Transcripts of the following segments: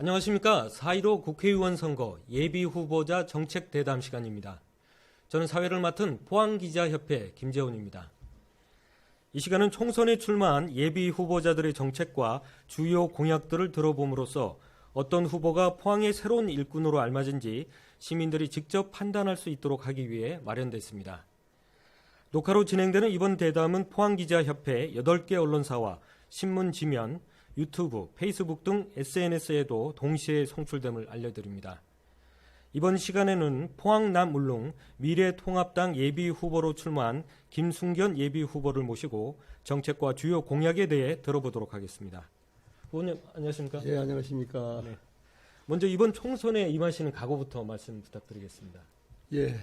안녕하십니까. 4.15 국회의원 선거 예비 후보자 정책 대담 시간입니다. 저는 사회를 맡은 포항기자협회 김재훈입니다. 이 시간은 총선에 출마한 예비 후보자들의 정책과 주요 공약들을 들어봄으로써 어떤 후보가 포항의 새로운 일꾼으로 알맞은지 시민들이 직접 판단할 수 있도록 하기 위해 마련됐습니다. 녹화로 진행되는 이번 대담은 포항기자협회 8개 언론사와 신문 지면, 유튜브, 페이스북 등 SNS에도 동시에 송출됨을 알려드립니다. 이번 시간에는 포항남 울릉 미래통합당 예비 후보로 출마한 김순견 예비 후보를 모시고 정책과 주요 공약에 대해 들어보도록 하겠습니다. 후보님 안녕하십니까? 예, 안녕하십니까. 네. 먼저 이번 총선에 임하시는 각오부터 말씀 부탁드리겠습니다. 예,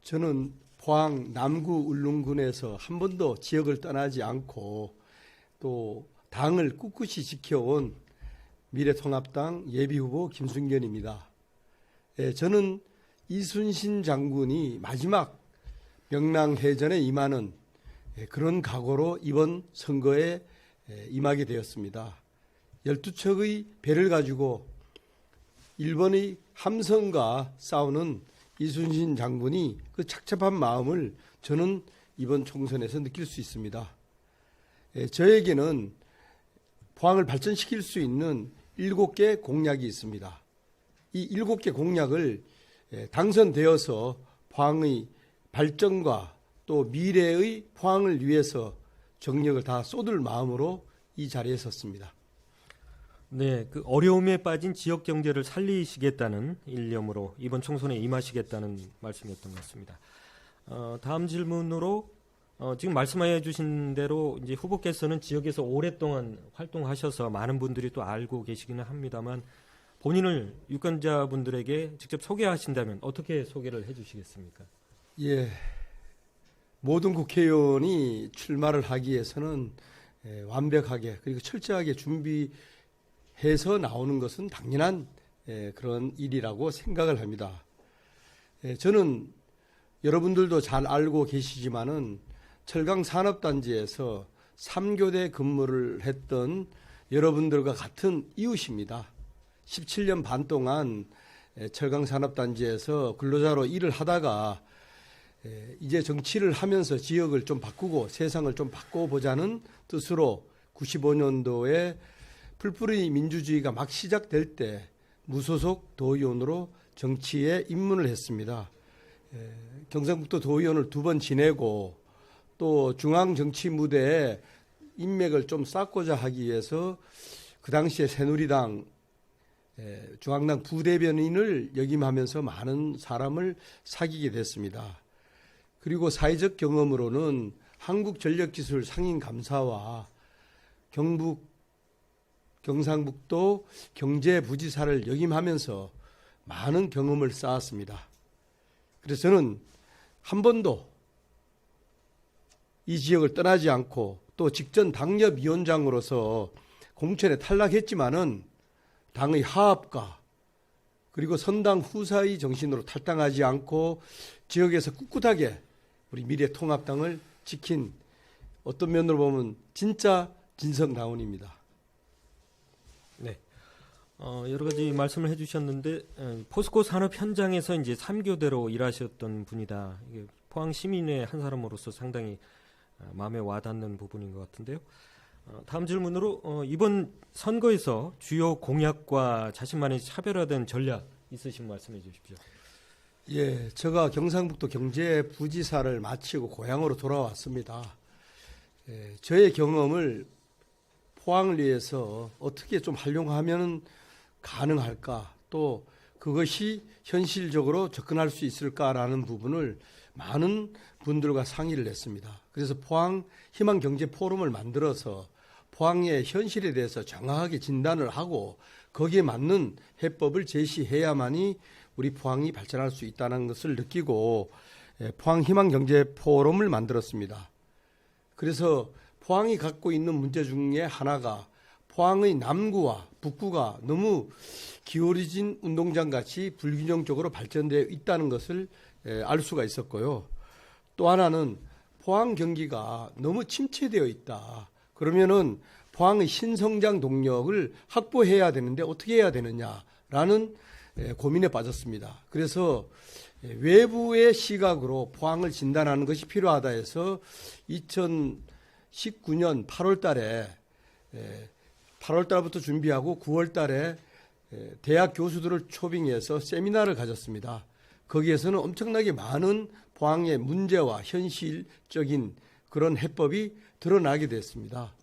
저는 포항 남구 울릉군에서 한 번도 지역을 떠나지 않고 또 당을 꿋꿋이 지켜온 미래통합당 예비후보 김순견입니다. 예, 저는 이순신 장군이 마지막 명랑해전에 임하는 예, 그런 각오로 이번 선거에 예, 임하게 되었습니다. 12척의 배를 가지고 일본의 함성과 싸우는 이순신 장군이 그 착잡한 마음을 저는 이번 총선에서 느낄 수 있습니다. 예, 저에게는 포항을 발전시킬 수 있는 일곱 개 공약이 있습니다. 이 일곱 개 공약을 예, 당선되어서 포항의 발전과 또 미래의 포항을 위해서 정력을 다 쏟을 마음으로 이 자리에 섰습니다. 네, 그 어려움에 빠진 지역 경제를 살리시겠다는 일념으로 이번 총선에 임하시겠다는 말씀이었던 것 같습니다. 어, 다음 질문으로 어, 지금 말씀해 주신 대로 이제 후보께서는 지역에서 오랫동안 활동하셔서 많은 분들이 또 알고 계시기는 합니다만 본인을 유권자분들에게 직접 소개하신다면 어떻게 소개를 해 주시겠습니까? 예. 모든 국회의원이 출마를 하기 위해서는 예, 완벽하게 그리고 철저하게 준비해서 나오는 것은 당연한 예, 그런 일이라고 생각을 합니다. 예, 저는 여러분들도 잘 알고 계시지만은 철강 산업단지에서 3교대 근무를 했던 여러분들과 같은 이웃입니다. 17년 반 동안 예, 철강 산업단지에서 근로자로 일을 하다가 예, 이제 정치를 하면서 지역을 좀 바꾸고 세상을 좀 바꿔보자는 뜻으로 95년도에 풀뿌리 민주주의가 막 시작될 때 무소속 도의원으로 정치에 입문을 했습니다. 예, 경상북도 도의원을 두 번 지내고 또 중앙 정치 무대에 인맥을 좀 쌓고자 하기 위해서 그 당시에 새누리당 예, 중앙당 부대변인을 역임하면서 많은 사람을 사귀게 됐습니다. 그리고 사회적 경험으로는 한국전력기술 상임감사와 경북 경상북도 경제부지사를 역임하면서 많은 경험을 쌓았습니다. 그래서 저는 한 번도 이 지역을 떠나지 않고 또 직전 당협 위원장으로서 공천에 탈락했지만은 당의 하합과 그리고 선당 후사의 정신으로 탈당하지 않고 지역에서 꿋꿋하게 우리 미래통합당을 지킨 어떤 면으로 보면 진짜 진성다운입니다. 네. 어, 여러 가지 말씀을 해주셨는데 어, 포스코 산업 현장에서 이제 3교대로 일하셨던 분이다. 이게 포항 시민의 한 사람으로서 상당히 어, 마음에 와닿는 부분인 것 같은데요. 어, 다음 질문으로 어, 이번 선거에서 주요 공약과 자신만의 차별화된 전략 있으신 말씀해 주십시오. 예, 제가 경상북도 경제부지사를 마치고 고향으로 돌아왔습니다. 예, 저의 경험을 포항을 위해서 어떻게 좀 활용하면 가능할까, 또 그것이 현실적으로 접근할 수 있을까라는 부분을 많은 분들과 상의를 했습니다. 그래서 포항 희망 경제 포럼을 만들어서 포항의 현실에 대해서 정확하게 진단을 하고 거기에 맞는 해법을 제시해야만이 우리 포항이 발전할 수 있다는 것을 느끼고 예, 포항 희망 경제 포럼을 만들었습니다. 그래서 포항이 갖고 있는 문제 중에 하나가 포항의 남구와 북구가 너무 기울어진 운동장 같이 불균형적으로 발전되어 있다는 것을 예, 알 수가 있었고요. 또 하나는 포항 경기가 너무 침체되어 있다. 그러면은 포항의 신성장 동력을 확보해야 되는데 어떻게 해야 되느냐라는 예, 고민에 빠졌습니다. 그래서 예, 외부의 시각으로 포항을 진단하는 것이 필요하다 해서 2019년 8월 달에 8월 달부터 준비하고 9월 달에 예, 대학 교수들을 초빙해서 세미나를 가졌습니다. 거기에서는 엄청나게 많은 포항의 문제와 현실적인 그런 해법이 드러나게 됐습니다.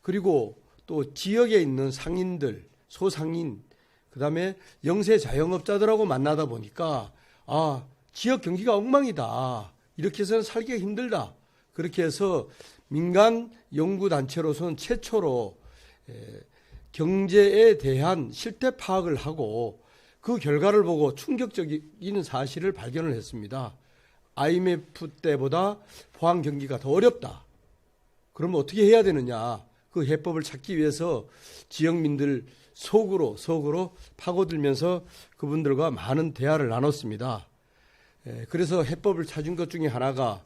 그리고 또 지역에 있는 상인들, 소상인, 그 다음에 영세 자영업자들하고 만나다 보니까 아, 지역 경기가 엉망이다. 이렇게 해서는 살기가 힘들다. 그렇게 해서 민간 연구단체로서는 최초로 에, 경제에 대한 실태 파악을 하고 그 결과를 보고 충격적인 사실을 발견을 했습니다. IMF 때보다 포항 경기가 더 어렵다. 그러면 어떻게 해야 되느냐? 그 해법을 찾기 위해서 지역민들 속으로 속으로 파고들면서 그분들과 많은 대화를 나눴습니다. 에, 그래서 해법을 찾은 것 중에 하나가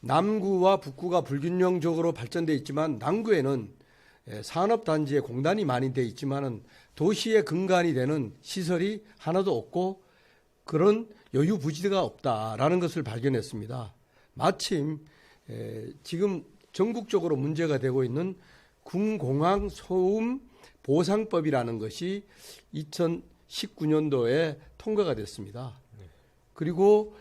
남구와 북구가 불균형적으로 발전돼 있지만 남구에는 예, 산업단지에 공단이 많이 돼 있지만은 도시의 근간이 되는 시설이 하나도 없고 그런 여유 부지가 없다라는 것을 발견했습니다. 마침 에, 지금 전국적으로 문제가 되고 있는 군공항 소음 보상법이라는 것이 2019년도에 통과가 됐습니다. 그리고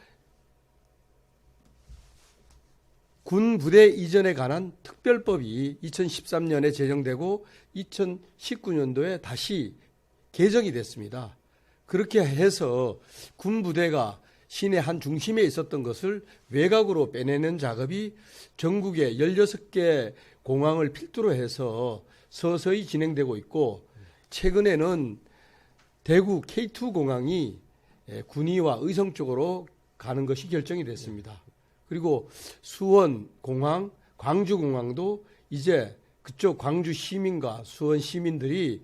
군 부대 이전에 관한 특별법이 2013년에 제정되고 2019년도에 다시 개정이 됐습니다. 그렇게 해서 군 부대가 시내 한 중심에 있었던 것을 외곽으로 빼내는 작업이 전국의 16개 공항을 필두로 해서 서서히 진행되고 있고 최근에는 대구 K2 공항이 예, 군위와 의성 쪽으로 가는 것이 결정이 됐습니다. 그리고 수원 공항, 광주 공항도 이제 그쪽 광주 시민과 수원 시민들이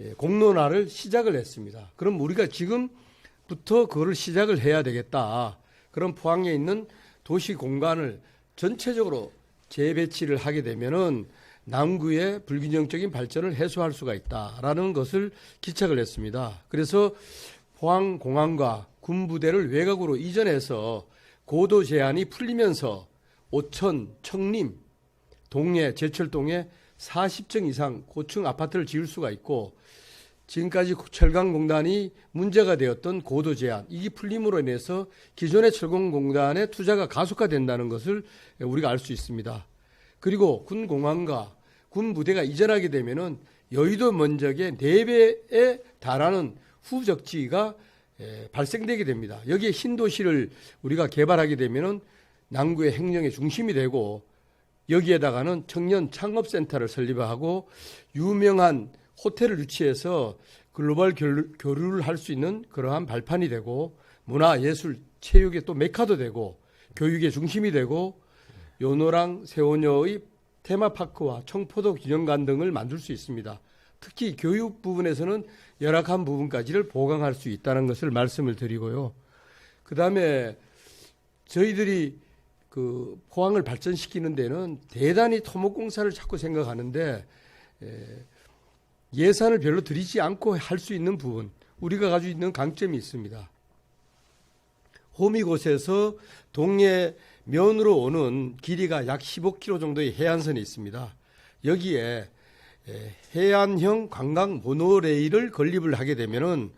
예, 공론화를 시작을 했습니다. 그럼 우리가 지금부터 그거를 시작을 해야 되겠다. 그럼 포항에 있는 도시 공간을 전체적으로 재배치를 하게 되면은 남구의 불균형적인 발전을 해소할 수가 있다라는 것을 기착을 했습니다. 그래서 포항 공항과 군부대를 외곽으로 이전해서 고도 제한이 풀리면서 오천, 청림, 동해, 제철동에 40층 이상 고층 아파트를 지을 수가 있고 지금까지 철강공단이 문제가 되었던 고도 제한 이게 풀림으로 인해서 기존의 철강공단의 투자가 가속화된다는 것을 우리가 알 수 있습니다. 그리고 군 공항과 군 부대가 이전하게 되면은 여의도 면적의 4배에 달하는 후적지가 에, 발생되게 됩니다. 여기에 신도시를 우리가 개발하게 되면은 남구의 행정의 중심이 되고 여기에다가는 청년 창업센터를 설립하고 유명한 호텔을 유치해서 글로벌 교류- 교류를 할 수 있는 그러한 발판이 되고 문화, 예술, 체육의 또 메카도 되고 교육의 중심이 되고 요노랑 세오녀의 테마파크와 청포도 기념관 등을 만들 수 있습니다. 특히 교육 부분에서는 열악한 부분까지를 보강할 수 있다는 것을 말씀을 드리고요. 그 다음에 저희들이 그 포항을 발전시키는 데는 대단히 토목공사를 자꾸 생각하는데 에, 예산을 별로 들이지 않고 할 수 있는 부분 우리가 가지고 있는 강점이 있습니다. 호미곶에서 동해 면으로 오는 길이가 약 15km 정도의 해안선이 있습니다. 여기에 에, 해안형 관광 모노레일을 건립을 하게 되면은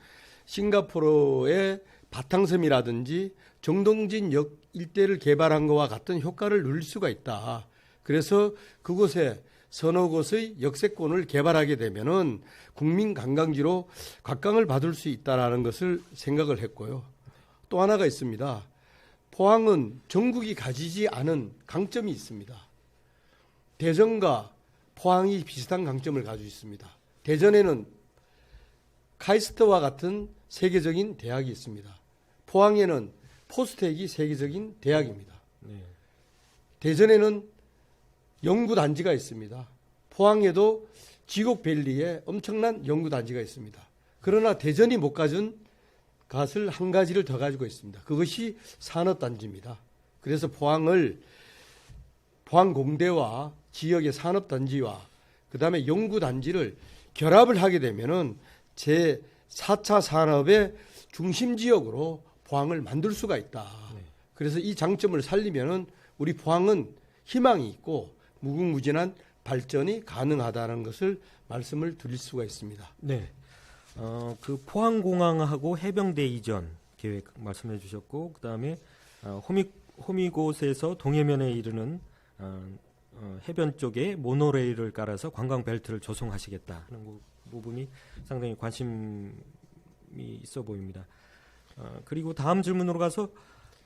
싱가포르의 바탕섬이라든지 정동진 역 일대를 개발한 것과 같은 효과를 누릴 수가 있다. 그래서 그곳에 서너 곳의 역세권을 개발하게 되면은 국민 관광지로 각광을 받을 수 있다라는 것을 생각을 했고요. 또 하나가 있습니다. 포항은 전국이 가지지 않은 강점이 있습니다. 대전과 포항이 비슷한 강점을 가지고 있습니다. 대전에는 카이스트와 같은 세계적인 대학이 있습니다. 포항에는 포스텍이 세계적인 대학입니다. 네. 대전에는 연구단지가 있습니다. 포항에도 지곡밸리에 엄청난 연구단지가 있습니다. 그러나 대전이 못 가진 것을 한 가지를 더 가지고 있습니다. 그것이 산업단지입니다. 그래서 포항을 포항공대와 지역의 산업 단지와 그다음에 연구 단지를 결합을 하게 되면은 제 4차 산업의 중심 지역으로 포항을 만들 수가 있다. 그래서 이 장점을 살리면은 우리 포항은 희망이 있고 무궁무진한 발전이 가능하다는 것을 말씀을 드릴 수가 있습니다. 네. 어, 그 포항공항하고 해병대 이전 계획 말씀해 주셨고 그다음에 어, 호미 호미곶에서 동해면에 이르는 어, 어, 해변 쪽에 모노레일을 깔아서 관광 벨트를 조성하시겠다 하는 부- 부분이 상당히 관심이 있어 보입니다. 어, 그리고 다음 질문으로 가서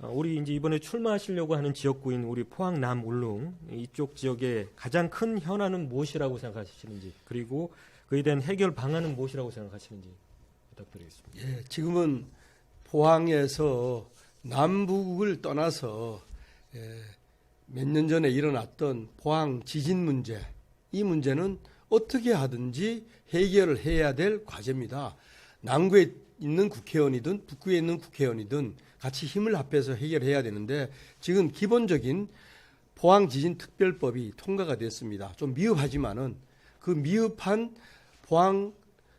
어, 우리 이제 이번에 출마하시려고 하는 지역구인 우리 포항 남 울릉 이쪽 지역의 가장 큰 현안은 무엇이라고 생각하시는지 그리고 그에 대한 해결 방안은 무엇이라고 생각하시는지 부탁드리겠습니다. 예, 지금은 포항에서 남북을 떠나서 예, 몇 년 전에 일어났던 포항 지진 문제, 이 문제는 어떻게 하든지 해결을 해야 될 과제입니다. 남구에 있는 국회의원이든 북구에 있는 국회의원이든 같이 힘을 합해서 해결해야 되는데 지금 기본적인 포항 지진 특별법이 통과가 됐습니다. 좀 미흡하지만은 그 미흡한 포항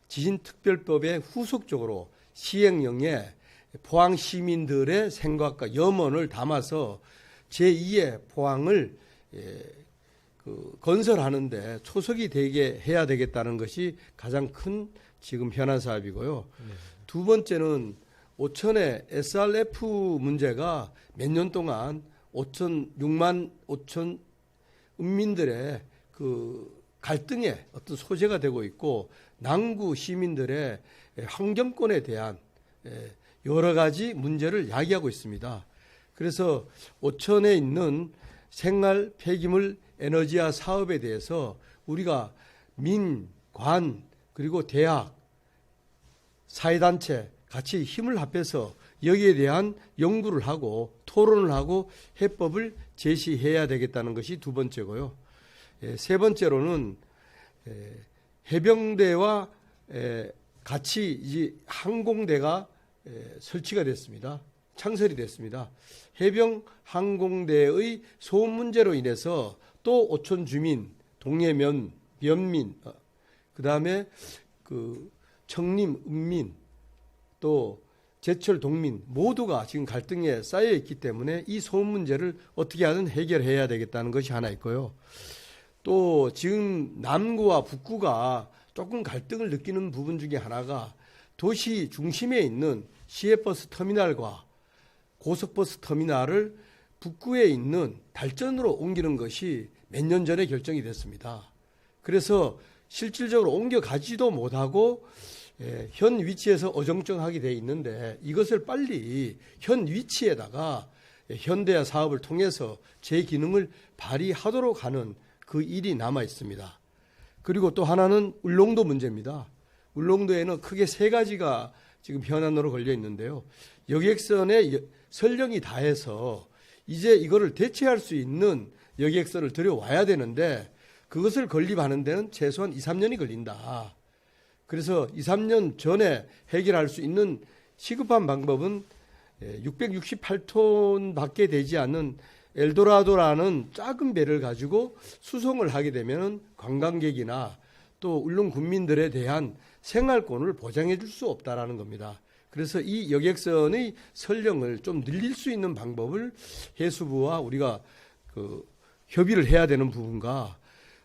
지진 특별법의 후속적으로 시행령에 포항 시민들의 생각과 염원을 담아서 제2의 포항을 예, 그 건설하는데 초석이 되게 해야 되겠다는 것이 가장 큰 지금 현안 사업이고요. 두 번째는 오천의 SRF 문제가 몇 년 동안 5천 6만 5천 은민들의 그 갈등의 어떤 소재가 되고 있고 남구 시민들의 환경권에 대한 에, 여러 가지 문제를 야기하고 있습니다. 그래서 오천에 있는 생활 폐기물 에너지화 사업에 대해서 우리가 민, 관, 그리고 대학, 사회단체 같이 힘을 합해서 여기에 대한 연구를 하고 토론을 하고 해법을 제시해야 되겠다는 것이 두 번째고요. 예, 세 번째로는 에, 해병대와 에, 같이 이제 항공대가 에, 설치가 됐습니다. 창설이 됐습니다. 해병 항공대의 소음 문제로 인해서 또 오천 주민, 동해면, 면민, 어, 그다음에 그 청림, 은민, 또 제철 동민 모두가 지금 갈등에 쌓여 있기 때문에 이 소음 문제를 어떻게 하든 해결해야 되겠다는 것이 하나 있고요. 또 지금 남구와 북구가 조금 갈등을 느끼는 부분 중에 하나가 도시 중심에 있는 시외버스 터미널과 고속버스 터미널을 북구에 있는 달전으로 옮기는 것이 몇 년 전에 결정이 됐습니다. 그래서 실질적으로 옮겨가지도 못하고 예, 현 위치에서 어정쩡하게 돼 있는데 이것을 빨리 현 위치에다가 예, 현대화 사업을 통해서 제 기능을 발휘하도록 하는 그 일이 남아 있습니다. 그리고 또 하나는 울릉도 문제입니다. 울릉도에는 크게 세 가지가 지금 현안으로 걸려 있는데요. 여객선의 여- 설령이 다해서 이제 이거를 대체할 수 있는 여객선을 들여와야 되는데 그것을 건립하는 데는 최소한 2, 3년이 걸린다. 그래서 2, 3년 전에 해결할 수 있는 시급한 방법은 668톤 밖에 되지 않는 엘도라도라는 작은 배를 가지고 수송을 하게 되면 관광객이나 또 울릉 군민들에 대한 생활권을 보장해 줄 수 없다라는 겁니다. 그래서 이 여객선의 설령을 좀 늘릴 수 있는 방법을 해수부와 우리가 그 협의를 해야 되는 부분과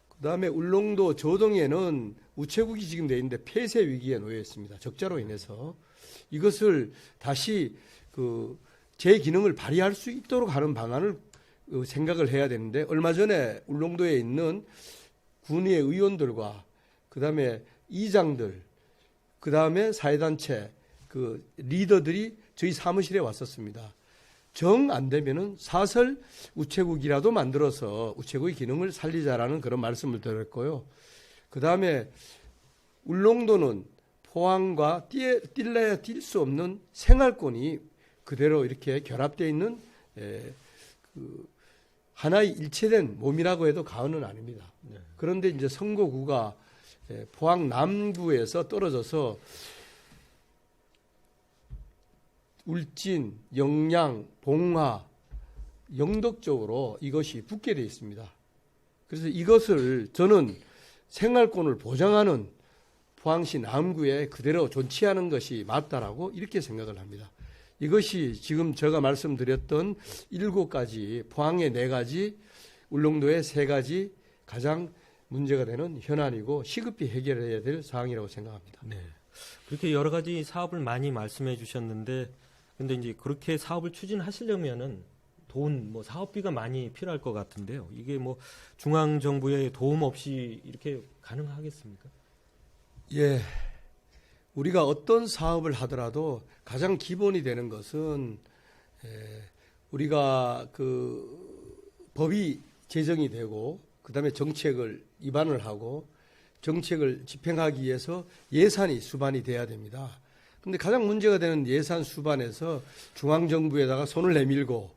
그다음에 울릉도 저동에는 우체국이 지금 돼 있는데 폐쇄 위기에 놓여 있습니다. 적자로 인해서 이것을 다시 그 제 기능을 발휘할 수 있도록 하는 방안을 어, 생각을 해야 되는데 얼마 전에 울릉도에 있는 군의회 의원들과 그다음에 이장들 그다음에 사회단체 그 리더들이 저희 사무실에 왔었습니다. 정 안 되면은 사설 우체국이라도 만들어서 우체국의 기능을 살리자라는 그런 말씀을 드렸고요. 그 다음에 울릉도는 포항과 뛸, 뛸래야 뛸 수 없는 생활권이 그대로 이렇게 결합되어 있는 에, 그 하나의 일체된 몸이라고 해도 과언은 아닙니다. 그런데 이제 선거구가 에, 포항 남구에서 떨어져서 울진, 영양, 봉화, 영덕 쪽으로 이것이 붙게 되어 있습니다. 그래서 이것을 저는 생활권을 보장하는 포항시 남구에 그대로 존치하는 것이 맞다라고 이렇게 생각을 합니다. 이것이 지금 제가 말씀드렸던 일곱 가지 포항의 네 가지 울릉도의 세 가지 가장 문제가 되는 현안이고 시급히 해결해야 될 사항이라고 생각합니다. 네. 그렇게 여러 가지 사업을 많이 말씀해 주셨는데 근데 이제 그렇게 사업을 추진하시려면은 돈, 뭐 사업비가 많이 필요할 것 같은데요. 이게 뭐 중앙 정부의 도움 없이 이렇게 가능하겠습니까? 예. 우리가 어떤 사업을 하더라도 가장 기본이 되는 것은 에, 우리가 그 법이 제정이 되고 그다음에 정책을 입안을 하고 정책을 집행하기 위해서 예산이 수반이 돼야 됩니다. 근데 가장 문제가 되는 예산 수반에서 중앙 정부에다가 손을 내밀고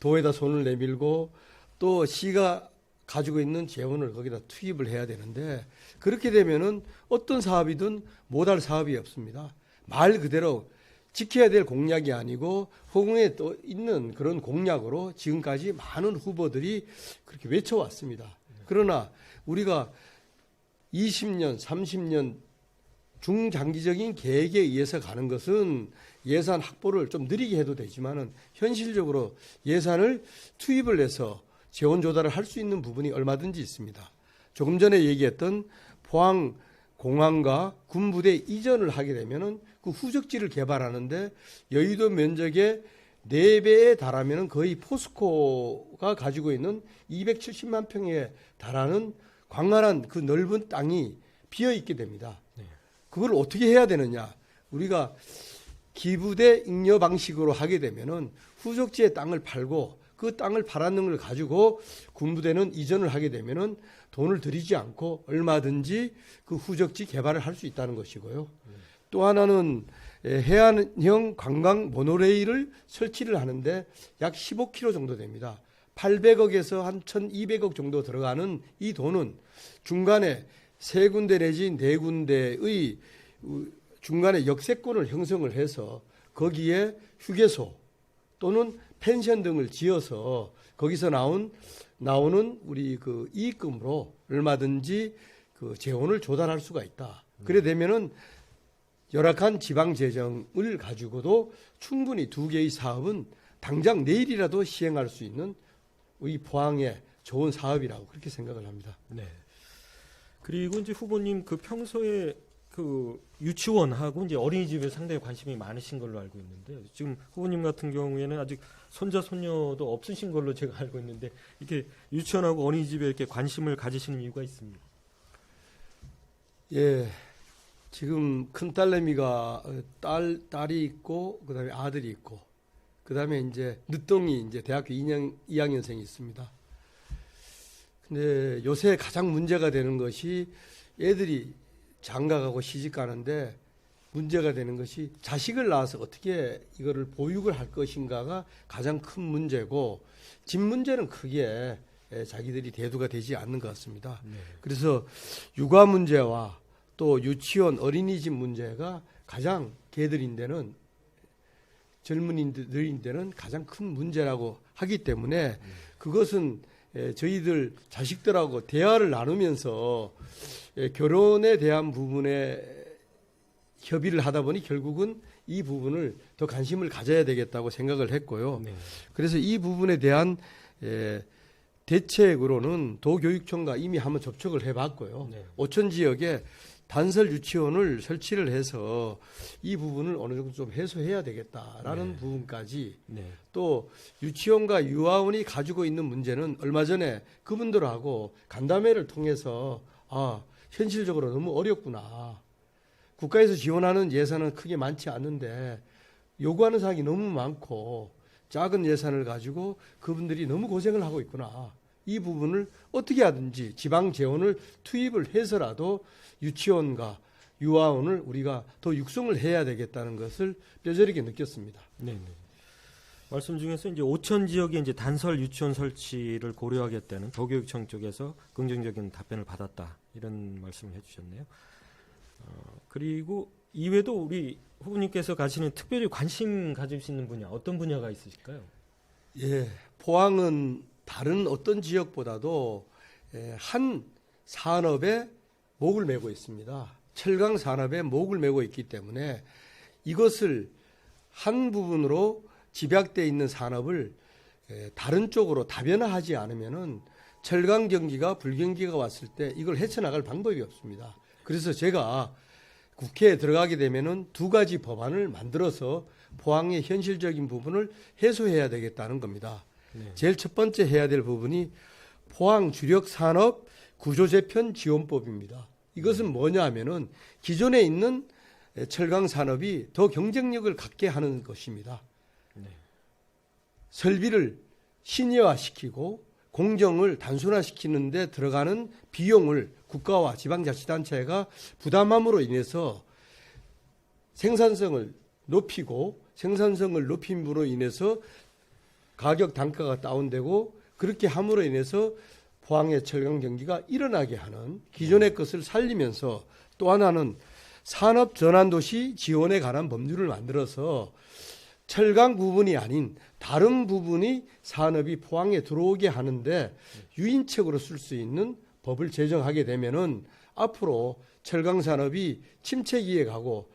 도에다 손을 내밀고 또 시가 가지고 있는 재원을 거기다 투입을 해야 되는데 그렇게 되면은 어떤 사업이든 못할 사업이 없습니다. 말 그대로 지켜야 될 공약이 아니고 허공에 또 있는 그런 공약으로 지금까지 많은 후보들이 그렇게 외쳐왔습니다. 그러나 우리가 20년, 30년 중장기적인 계획에 의해서 가는 것은 예산 확보를 좀 느리게 해도 되지만은 현실적으로 예산을 투입을 해서 재원 조달을 할 수 있는 부분이 얼마든지 있습니다. 조금 전에 얘기했던 포항 공항과 군부대 이전을 하게 되면은 그 후적지를 개발하는데 여의도 면적의 4배에 달하면은 거의 포스코가 가지고 있는 270만 평에 달하는 광활한 그 넓은 땅이 비어 있게 됩니다. 그걸 어떻게 해야 되느냐? 우리가 기부대 잉여 방식으로 하게 되면은 후적지의 땅을 팔고 그 땅을 팔았는 걸 가지고 군부대는 이전을 하게 되면은 돈을 들이지 않고 얼마든지 그 후적지 개발을 할 수 있다는 것이고요. 또 하나는 에, 해안형 관광 모노레일을 설치를 하는데 약 15km 정도 됩니다. 800억에서 한 1,200억 정도 들어가는 이 돈은 중간에 세 군데 내지 네 군데의 우- 중간에 역세권을 형성을 해서 거기에 휴게소 또는 펜션 등을 지어서 거기서 나온 나오는 우리 그 이익금으로 얼마든지 그 재원을 조달할 수가 있다. 그래 되면은 열악한 지방 재정을 가지고도 충분히 두 개의 사업은 당장 내일이라도 시행할 수 있는 우리 포항의 좋은 사업이라고 그렇게 생각을 합니다. 네. 그리고 이제 후보님 그 평소에 그 유치원하고 이제 어린이집에 상당히 관심이 많으신 걸로 알고 있는데요. 지금 후보님 같은 경우에는 아직 손자 손녀도 없으신 걸로 제가 알고 있는데 이렇게 유치원하고 어린이집에 이렇게 관심을 가지시는 이유가 있습니다. 예. 지금 큰 딸내미가 어, 딸 딸이 있고 그다음에 아들이 있고 그다음에 이제 늦둥이 이제 대학교 2년 2학년생이 있습니다. 근데 요새 가장 문제가 되는 것이 애들이 장가가고 시집 가는데 문제가 되는 것이 자식을 낳아서 어떻게 이거를 보육을 할 것인가가 가장 큰 문제고 집 문제는 크게 예, 자기들이 대두가 되지 않는 것 같습니다. 그래서 육아 문제와 또 유치원 어린이집 문제가 가장 개들인데는 젊은이들인데는 가장 큰 문제라고 하기 때문에 그것은 에, 저희들 자식들하고 대화를 나누면서 에, 결혼에 대한 부분에 협의를 하다 보니 결국은 이 부분을 더 관심을 가져야 되겠다고 생각을 했고요. 네. 그래서 이 부분에 대한 에, 대책으로는 도교육청과 이미 한번 접촉을 해봤고요. 네. 오천 지역에 단설 유치원을 설치를 해서 이 부분을 어느 정도 좀 해소해야 되겠다라는 네. 부분까지 네. 또 유치원과 유아원이 가지고 있는 문제는 얼마 전에 그분들하고 간담회를 통해서 아 현실적으로 너무 어렵구나 국가에서 지원하는 예산은 크게 많지 않는데 요구하는 사항이 너무 많고 작은 예산을 가지고 그분들이 너무 고생을 하고 있구나 이 부분을 어떻게 하든지 지방 재원을 투입을 해서라도 유치원과 유아원을 우리가 더 육성을 해야 되겠다는 것을 뼈저리게 느꼈습니다. 네. 네. 말씀 중에서 이제 오천 지역에 이제 단설 유치원 설치를 고려하겠다는 도교육청 쪽에서 긍정적인 답변을 받았다 이런 말씀을 해주셨네요. 어, 그리고 이외에도 우리 후보님께서 가시는 특별히 관심 가지시는 분야 어떤 분야가 있으실까요? 예, 포항은 다른 어떤 지역보다도 예, 한 산업에 목을 메고 있습니다. 철강 산업에 목을 메고 있기 때문에 이것을 한 부분으로 집약돼 있는 산업을 에, 다른 쪽으로 다변화하지 않으면은 철강 경기가 불경기가 왔을 때 이걸 헤쳐나갈 방법이 없습니다. 그래서 제가 국회에 들어가게 되면은 두 가지 법안을 만들어서 포항의 현실적인 부분을 해소해야 되겠다는 겁니다. 네. 제일 첫 번째 해야 될 부분이 포항 주력 산업 구조 재편 지원법입니다. 이것은 뭐냐 하면은 기존에 있는 철강 산업이 더 경쟁력을 갖게 하는 것입니다. 네. 설비를 신예화시키고 공정을 단순화시키는데 들어가는 비용을 국가와 지방자치단체가 부담함으로 인해서 생산성을 높이고 생산성을 높임으로 인해서 가격 단가가 다운되고 그렇게 함으로 인해서 포항의 철강 경기가 일어나게 하는 기존의 것을 살리면서 또 하나는 산업 전환 도시 지원에 관한 법률을 만들어서 철강 부분이 아닌 다른 부분이 산업이 포항에 들어오게 하는데 유인책으로 쓸 수 있는 법을 제정하게 되면은 앞으로 철강 산업이 침체기에 가고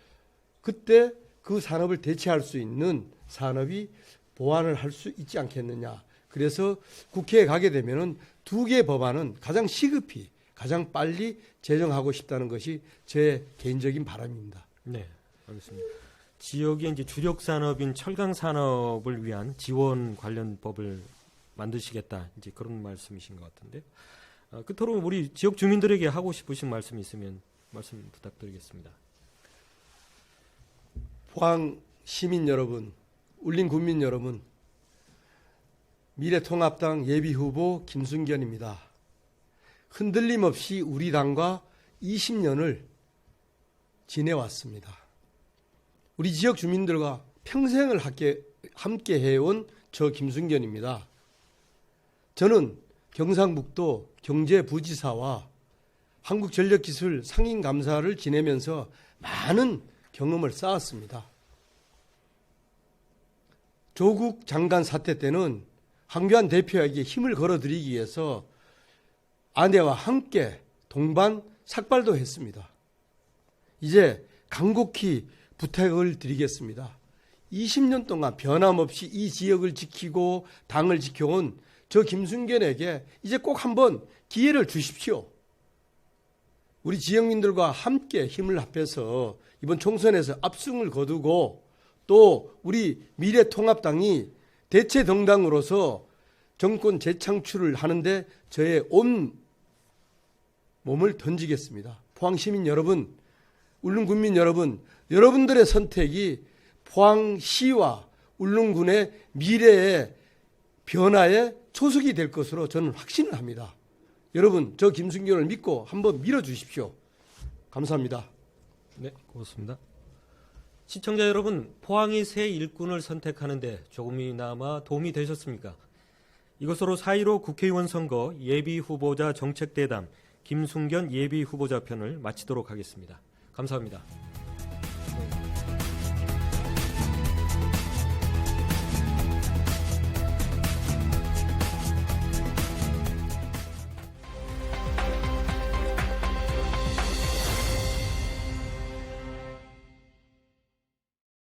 그때 그 산업을 대체할 수 있는 산업이 보완을 할 수 있지 않겠느냐. 그래서 국회에 가게 되면은 두 개 법안은 가장 시급히 가장 빨리 제정하고 싶다는 것이 제 개인적인 바람입니다. 네, 알겠습니다. 지역의 이제 주력 산업인 철강 산업을 위한 지원 관련 법을 만드시겠다 이제 그런 말씀이신 것 같은데 어, 끝으로 우리 지역 주민들에게 하고 싶으신 말씀 있으면 말씀 부탁드리겠습니다. 포항 시민 여러분, 울린 국민 여러분, 미래통합당 예비후보 김순견입니다. 흔들림 없이 우리 당과 20년을 지내왔습니다. 우리 지역 주민들과 평생을 함께, 해온 저 김순견입니다. 저는 경상북도 경제부지사와 한국전력기술 상임감사를 지내면서 많은 경험을 쌓았습니다. 조국 장관 사태 때는 황교안 대표에게 힘을 걸어드리기 위해서 아내와 함께 동반 삭발도 했습니다. 이제 간곡히 부탁을 드리겠습니다. 20년 동안 변함없이 이 지역을 지키고 당을 지켜온 저 김순견에게 이제 꼭 한번 기회를 주십시오. 우리 지역민들과 함께 힘을 합해서 이번 총선에서 압승을 거두고 또 우리 미래통합당이 대체 정당으로서 정권 재창출을 하는데 저의 온 몸을 던지겠습니다. 포항 시민 여러분, 울릉 군민 여러분, 여러분들의 선택이 포항시와 울릉군의 미래의 변화의 초석이 될 것으로 저는 확신을 합니다. 여러분, 저 김순경을 믿고 한번 밀어주십시오. 감사합니다. 네, 고맙습니다. 시청자 여러분, 포항이 새 일꾼을 선택하는데 조금이나마 도움이 되셨습니까? 이것으로 4.15 국회의원 선거 예비 후보자 정책대담 김순견 예비 후보자 편을 마치도록 하겠습니다. 감사합니다.